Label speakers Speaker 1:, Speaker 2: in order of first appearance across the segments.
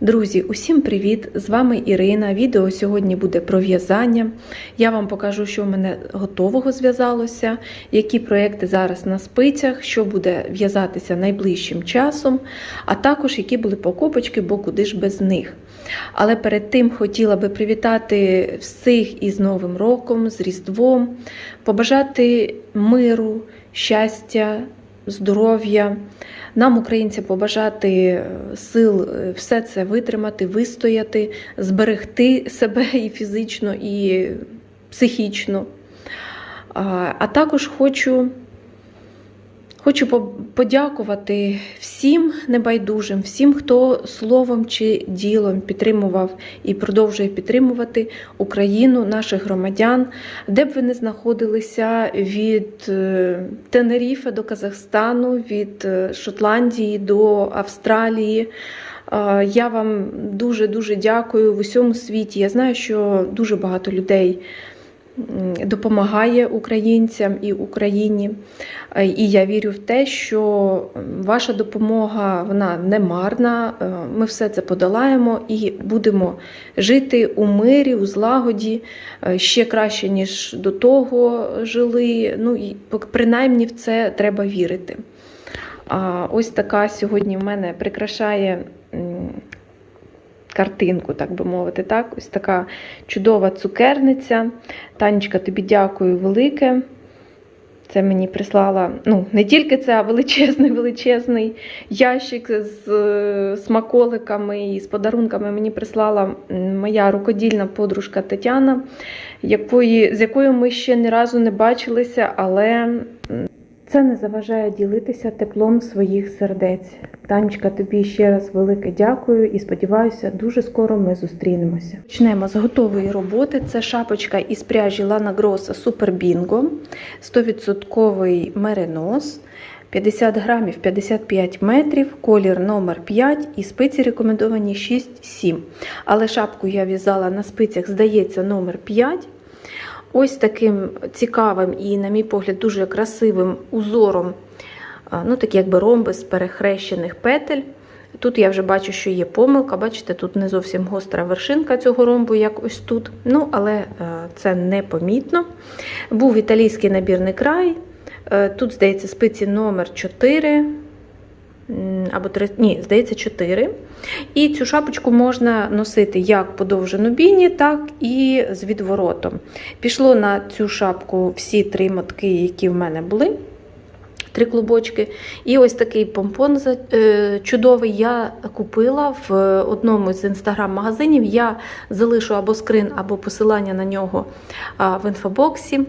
Speaker 1: Друзі, усім привіт! З вами Ірина. Відео сьогодні буде про в'язання. Я вам покажу, що в мене готового зв'язалося, які проекти зараз на спицях, що буде в'язатися найближчим часом, а також які були покупочки, бо куди ж без них. Але перед тим хотіла би привітати всіх із Новим роком, з Різдвом, побажати миру, щастя, здоров'я. Нам, українцям, побажати е, сил е, все це витримати, вистояти, зберегти себе і фізично, і психічно. А а також хочу, хочу по- подякувати всім небайдужим, всім, хто словом чи ділом підтримував і продовжує підтримувати Україну, наших громадян, де б ви не знаходилися від е, Тенеріфе до Казахстану, від е, Шотландії до Австралії. Е, Я вам дуже дуже дякую в усьому світі. Я знаю, що дуже багато людей допомагає українцям і Україні. Е, І я вірю в те, що ваша допомога вона не марна. Е, Ми все це подолаємо і будемо жити у мирі, у злагоді е, ще краще, ніж до того жили. Ну і принаймні в це треба вірити. А ось така сьогодні в мене прикрашає картинку, так би мовити. Так? Ось така чудова цукерниця. Танечка, тобі дякую велике. Це мені прислала ну, не тільки це, а величезний величезний ящик з е, смаколиками і з подарунками мені прислала моя рукодільна подружка Тетяна, якої, з якою ми ще ні разу не бачилися, але це не заважає ділитися теплом своїх сердець. Танечка, тобі ще раз велике дякую і сподіваюся, дуже скоро ми зустрінемося. Почнемо з готової роботи. Це шапочка із пряжі Lana Grossa Super Bingo, 100% меринос. 50 грамів 55 метрів, колір номер 5 і спиці рекомендовані 6-7. Але шапку я в'язала на спицях, здається, номер 5. Ось таким цікавим і, на мій погляд, дуже красивим узором, ну, такі якби з перехрещених петель. Тут я вже бачу, що є помилка. Бачите, тут не зовсім гостра вершинка цього ромбу, як ось тут. Ну, але це непомітно. Був італійський набірний край. Е, Тут, здається, спиці номер 4. Або 3, ні, здається, 4. І цю шапочку можна носити як подовжену біні, так і з відворотом. Пішло на цю шапку всі три мотки, які в мене були. Три клубочки. І ось такий помпон е, чудовий я купила в одному з інстаграм-магазинів. Я залишу або скрин, або посилання на нього в інфобоксі.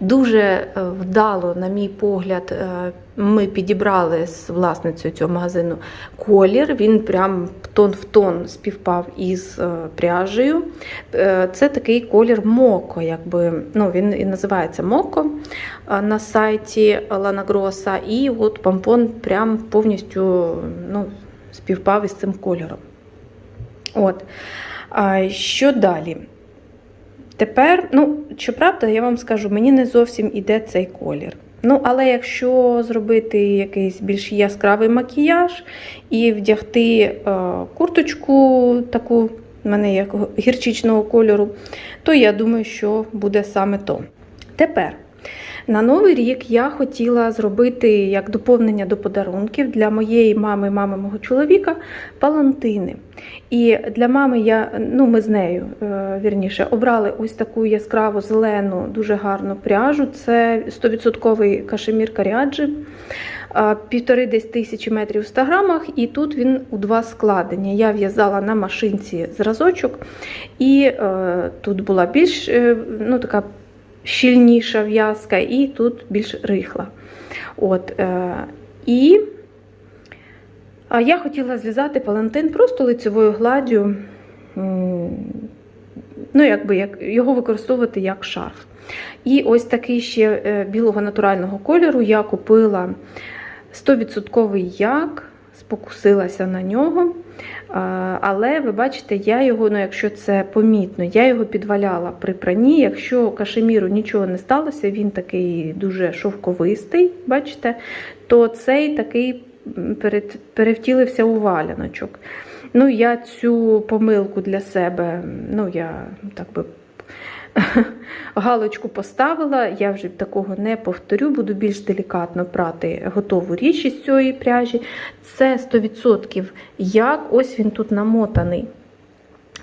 Speaker 1: Дуже е, вдало, на мій погляд, е, ми підібрали з власницею цього магазину колір. Він прям тон в тон співпав із е, пряжею. Е, Це такий колір моко, якби ну він і називається моко е, на сайті Лана Гроса. І от помпон прям повністю ну, співпав із цим кольором. От. А що далі? Тепер, ну, щоправда, я вам скажу, мені не зовсім іде цей колір. Ну, але якщо зробити якийсь більш яскравий макіяж і вдягти е, курточку таку, в мене як гірчичного кольору, то я думаю, що буде саме то. Тепер. На новий рік я хотіла зробити як доповнення до подарунків для моєї мами, мами мого чоловіка, палантини. І для мами я, ну ми з нею е, вірніше, обрали ось таку яскраву зелену, дуже гарну пряжу. Це 100% кашемір каріаджі, а, півтори десь тисячі метрів в 100 грамах, і тут він у два складення. Я в'язала на машинці зразочок, і е, тут була більш е, ну, така щільніша в'язка, і тут більш рихла. От, е, і я хотіла зв'язати палантин просто лицевою гладдю, ну, якби як, його використовувати як шарф. І ось такий ще е, білого натурального кольору я купила 100% як, спокусилася на нього. Але ви бачите, я його, ну якщо це помітно, я його підваляла при пранні. Якщо кашеміру нічого не сталося, він такий дуже шовковистий, бачите, то цей такий перевтілився у валяночок. Ну, я цю помилку для себе, ну, я так би галочку поставила, я вже такого не повторю, буду більш делікатно прати готову річ із цієї пряжі. Це 100% як ось він тут намотаний.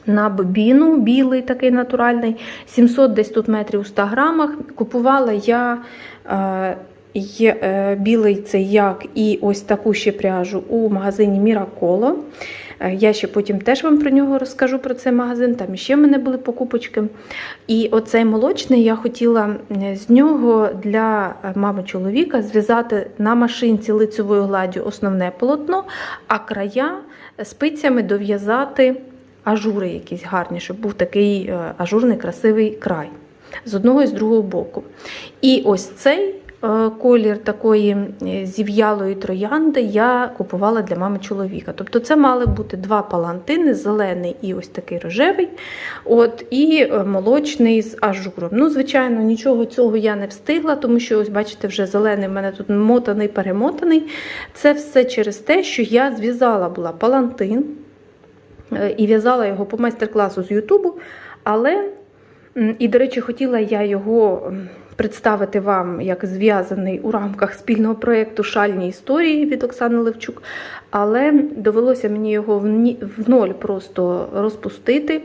Speaker 1: На бобіну білий такий натуральний, 700 десь тут метрів у 100 грамах. Купувала я е, е, білий цей як і ось таку ще пряжу у магазині Міраколо. Е, Я ще потім теж вам про нього розкажу про цей магазин. Там ще в мене були покупочки. І оцей молочний я хотіла з нього для е, мами чоловіка зв'язати на машинці лицевою гладдю основне полотно, а края спицями дов'язати ажури якісь гарні, щоб був такий е, ажурний красивий край з одного і з другого боку. І ось цей колір такої е, зів'ялої троянди я купувала для мами чоловіка. Тобто це мали бути два палантини, зелений і ось такий рожевий, от, і е, молочний з ажуром. Ну, звичайно, нічого цього я не встигла, тому що, ось бачите, вже зелений в мене тут мотаний, перемотаний. Це все через те, що я зв'язала була палантин е, і в'язала його по майстер-класу з Ютубу, але І, до речі, хотіла я його представити вам як зв'язаний у рамках спільного проєкту Шальні історії від Оксани Левчук, але довелося мені його в ноль просто розпустити.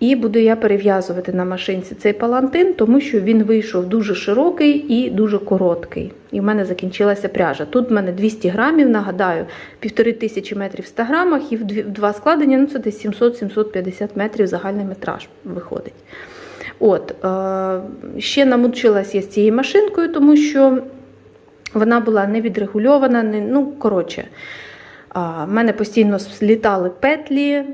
Speaker 1: І буду я перев'язувати на машинці цей палантин, тому що він вийшов дуже широкий і дуже короткий. І в мене закінчилася пряжа. Тут в мене 200 грамів, нагадаю, півтори тисячі метрів в 100 грамах, і в два складення ну це десь 700-750 метрів загальний метраж виходить. От, е, ще намучилась я з цією машинкою, тому що вона була не відрегульована, не, ну, коротше, в мене постійно злітали петлі.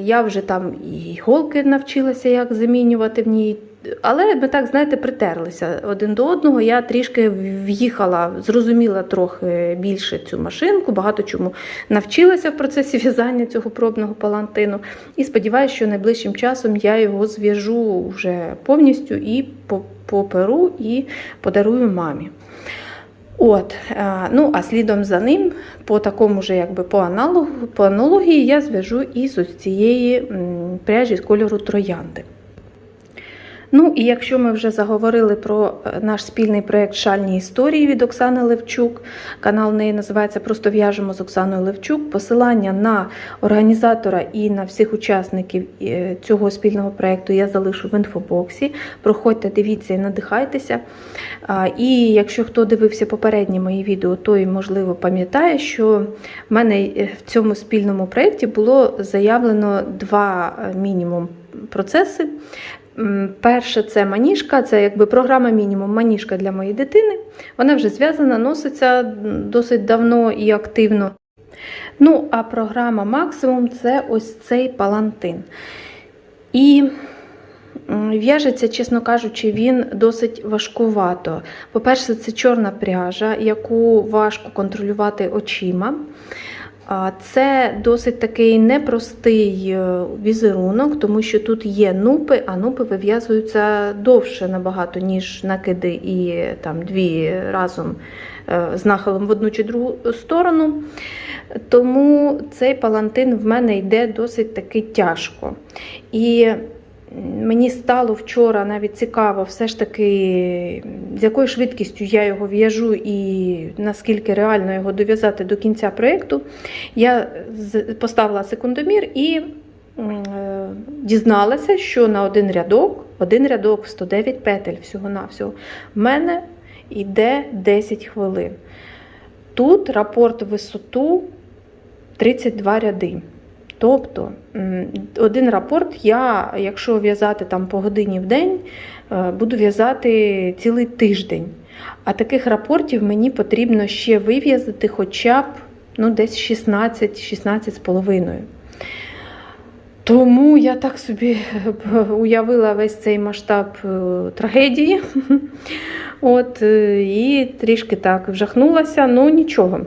Speaker 1: Я вже там і голки навчилася, як замінювати в ній. Але ми так, знаєте, притерлися один до одного. Я трішки в'їхала, зрозуміла трохи більше цю машинку, багато чому навчилася в процесі в'язання цього пробного палантину. І сподіваюся, що найближчим часом я його зв'яжу вже повністю і поперу, і подарую мамі. От, е, ну а слідом за ним, по такому же, якби по аналогу, по аналогії, я зв'яжу із ось цієї пряжі з кольору троянди. Ну і якщо ми вже заговорили про е, наш спільний проєкт Шальні історії від Оксани Левчук, канал неї називається Просто в'яжемо з Оксаною Левчук. Посилання на організатора і на всіх учасників е, цього спільного проєкту я залишу в інфобоксі. Проходьте, дивіться і надихайтеся. І якщо хто дивився попередні мої відео, той можливо пам'ятає, що в мене е, в цьому спільному проєкті було заявлено два мінімум процеси. Перше це маніжка, це якби програма мінімум маніжка для моєї дитини. Вона вже зв'язана, носиться досить давно і активно. Ну, а програма максимум це ось цей палантин. І в'яжеться, чесно кажучи, він досить важкувато. По-перше, це чорна пряжа, яку важко контролювати очима. Це досить такий непростий е, візерунок, тому що тут є нупи, а нупи вив'язуються довше набагато, ніж накиди і там дві разом е, з нахилом в одну чи другу сторону. Тому цей палантин в мене йде досить таки тяжко. І Мені стало вчора навіть цікаво, все ж таки, з якою швидкістю я його в'яжу і наскільки реально його дов'язати до кінця проєкту. Я поставила секундомір і е, дізналася, що на один рядок, один рядок 109 петель всього-навсього, в мене йде 10 хвилин. Тут рапорт висоту 32 ряди. Тобто один рапорт я, якщо в'язати там по годині в день, е, буду в'язати цілий тиждень. А таких рапортів мені потрібно ще вив'язати хоча б ну, десь 16-16 з половиною. Тому я так собі уявила весь цей масштаб е, трагедії. От, е, і трішки так вжахнулася, ну нічого.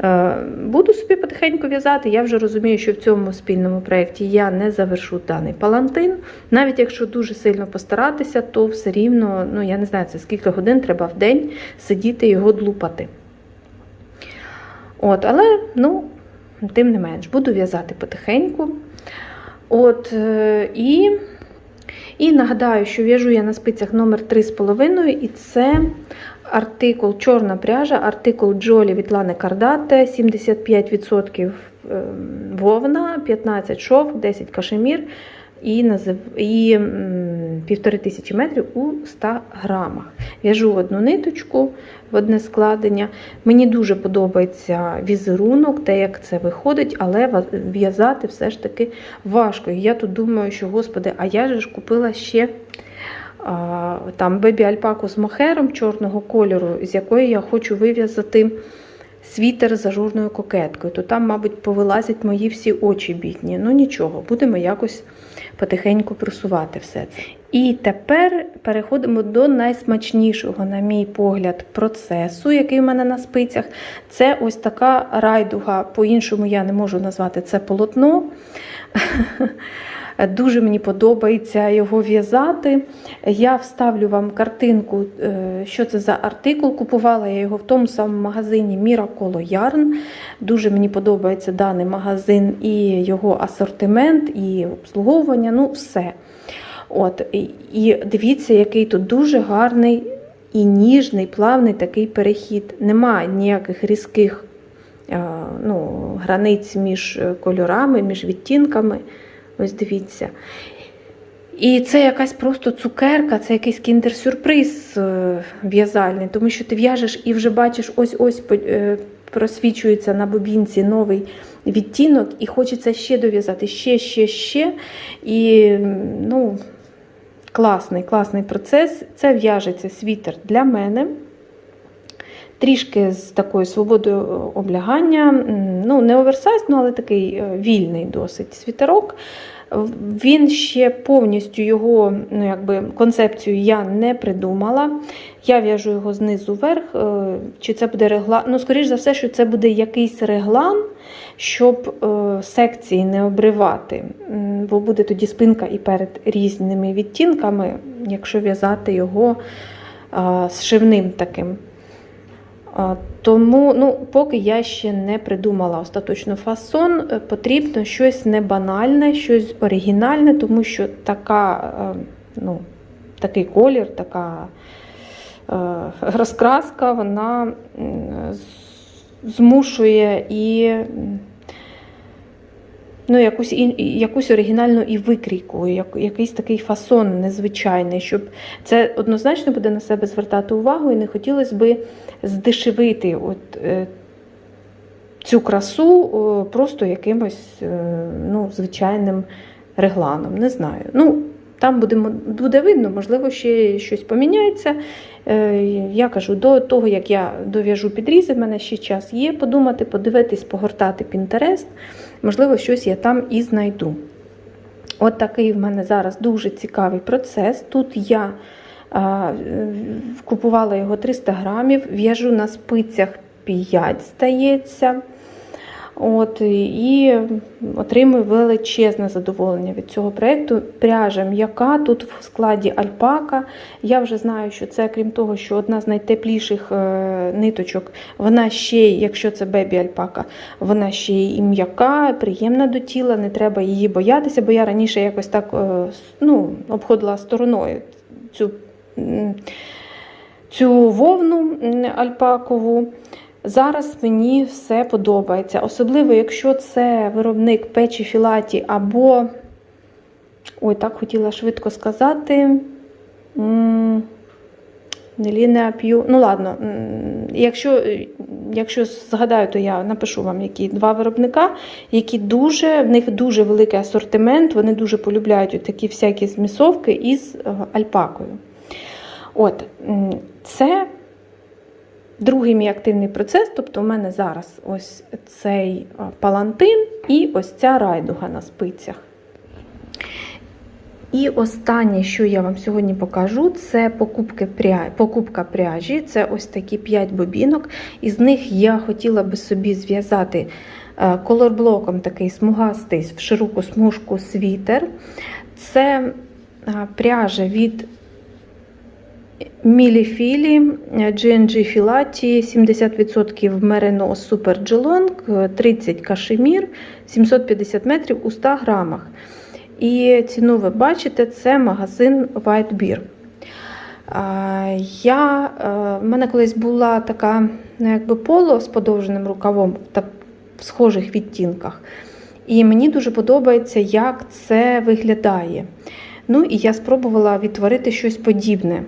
Speaker 1: Е, Буду собі потихеньку в'язати. Я вже розумію, що в цьому спільному проєкті я не завершу даний палантин. Навіть якщо дуже сильно постаратися, то все рівно, ну я не знаю, це скільки годин треба в день сидіти його длупати. От, але, ну, тим не менш, буду в'язати потихеньку. От, е, і, і нагадаю, що в'яжу я на спицях номер 3,5, і це артикул чорна пряжа, артикул Джолі від Лани Кардате, 75% ем, вовна, 15 шов, 10 кашемір і, назив... і півтори тисячі метрів у 100 грамах. В'яжу одну ниточку, в одне складення. Мені дуже подобається візерунок, те, як це виходить, але в'язати все ж таки важко. І я тут думаю, що, господи, а я ж купила ще а, там бебі альпаку з мохером чорного кольору, з якої я хочу вив'язати світер з ажурною кокеткою. То там, мабуть, повилазять мої всі очі бідні. Ну нічого, будемо якось потихеньку просувати все це. І тепер переходимо до найсмачнішого, на мій погляд, процесу, який в мене на спицях. Це ось така райдуга, по-іншому я не можу назвати це полотно. Дуже мені подобається його в'язати. Я вставлю вам картинку, е, що це за артикул. Купувала я його в тому самому магазині Miracle Yarn. Дуже мені подобається даний магазин і його асортимент, і обслуговування, ну все. От, і- дивіться, який тут дуже гарний і ніжний, плавний такий перехід. Немає ніяких різких е, ну, границь між е, кольорами, між відтінками. Ось дивіться. І це якась просто цукерка, це якийсь кіндер-сюрприз е, в'язальний, тому що ти в'яжеш і вже бачиш, ось-ось просвічується на бобінці новий відтінок, і хочеться ще дов'язати, ще, ще, ще. І ну, класний, класний процес. Це в'яжеться світер для мене. Трішки з такою свободою облягання, ну не оверсайз, ну, але такий е, вільний досить світерок. Він ще повністю його ну, якби, концепцію я не придумала. Я в'яжу його знизу вверх. е, Чи це буде реглан? Ну, скоріш за все, що це буде якийсь реглан, щоб е, секції не обривати. Бо буде тоді спинка і перед різними відтінками, якщо в'язати його е, з шивним таким. Тому, ну, поки я ще не придумала остаточно фасон, е, потрібно щось не банальне, щось оригінальне, тому що така, е, ну, такий колір, така е, розкраска, вона змушує і ну, якусь, якусь оригінальну і викрійку, як, якийсь такий фасон незвичайний, щоб це однозначно буде на себе звертати увагу, і не хотілося би здешевити от, е, цю красу просто якимось е, ну, звичайним регланом. Не знаю. Ну, там будемо, буде видно, можливо, ще щось поміняється. Е, Я кажу, до того, як я дов'яжу підрізи, в мене ще час є подумати, подивитись, погортати Pinterest. Можливо, щось я там і знайду. От такий в мене зараз дуже цікавий процес. Тут я а, е, купувала його 300 грамів, в'яжу на спицях 5, здається. От, і отримую величезне задоволення від цього проєкту. Пряжа м'яка, тут в складі альпака. Я вже знаю, що це, крім того, що одна з найтепліших е, ниточок, вона ще, якщо це бебі альпака, вона ще і м'яка, приємна до тіла, не треба її боятися, бо я раніше якось так е, ну, обходила стороною цю, цю вовну альпакову. Зараз мені все подобається, особливо, якщо це виробник печі філаті або, ой, так хотіла швидко сказати. м, Не лінеа п'ю. Ну, ладно, якщо, якщо згадаю, то я напишу вам, які два виробника, які дуже, в них дуже великий асортимент, вони дуже полюбляють такі всякі змісовки із е, альпакою. От, це другий мій активний процес, тобто у мене зараз ось цей палантин і ось ця райдуга на спицях. І останнє, що я вам сьогодні покажу, це покупки пря... покупка пряжі. Це ось такі 5 бобінок. Із них я хотіла би собі зв'язати е, колорблоком такий смугастий в широку смужку світер. Це е, пряжа від Міліфілі, GNG Філаті, 70% Меринос Super Geelong, 30 кашемір, 750 метрів у 100 грамах. І ціну ви бачите, це магазин White Beer. Я, е, в мене колись була така ну, якби поло з подовженим рукавом так, в схожих відтінках. І мені дуже подобається, як це виглядає. Ну і я спробувала відтворити щось подібне.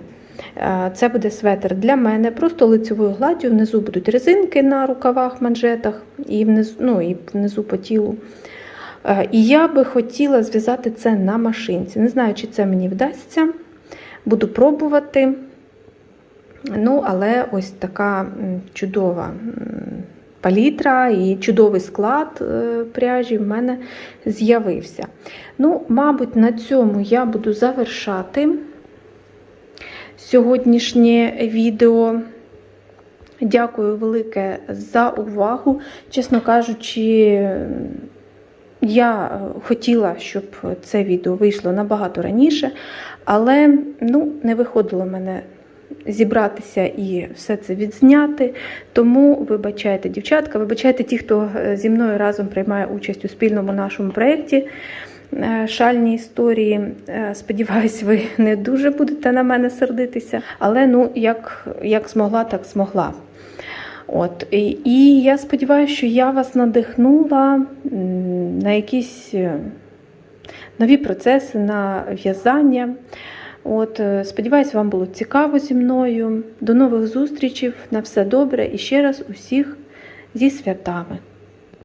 Speaker 1: Е, Це буде светр для мене, просто лицевою гладдю. Внизу будуть резинки на рукавах, манжетах і внизу, ну, і внизу по тілу. Е, І я би хотіла зв'язати це на машинці. Не знаю, чи це мені вдасться. Буду пробувати. Ну, але ось така чудова палітра і чудовий склад е, пряжі в мене з'явився. Ну, мабуть, на цьому я буду завершати сьогоднішнє відео. Дякую велике за увагу. Чесно кажучи, я е, хотіла, щоб це відео вийшло набагато раніше, але ну, не виходило мене зібратися і все це відзняти. Тому вибачайте, дівчатка, вибачайте ті, хто е, зі мною разом приймає участь у спільному нашому проєкті шальні історії. Е, Сподіваюсь, ви не дуже будете на мене сердитися, але ну, як, як змогла, так змогла. От, і, і я сподіваюся, що я вас надихнула на якісь е, нові процеси, на в'язання. От, е, сподіваюсь, вам було цікаво зі мною. До нових зустрічей, на все добре і ще раз усіх зі святами.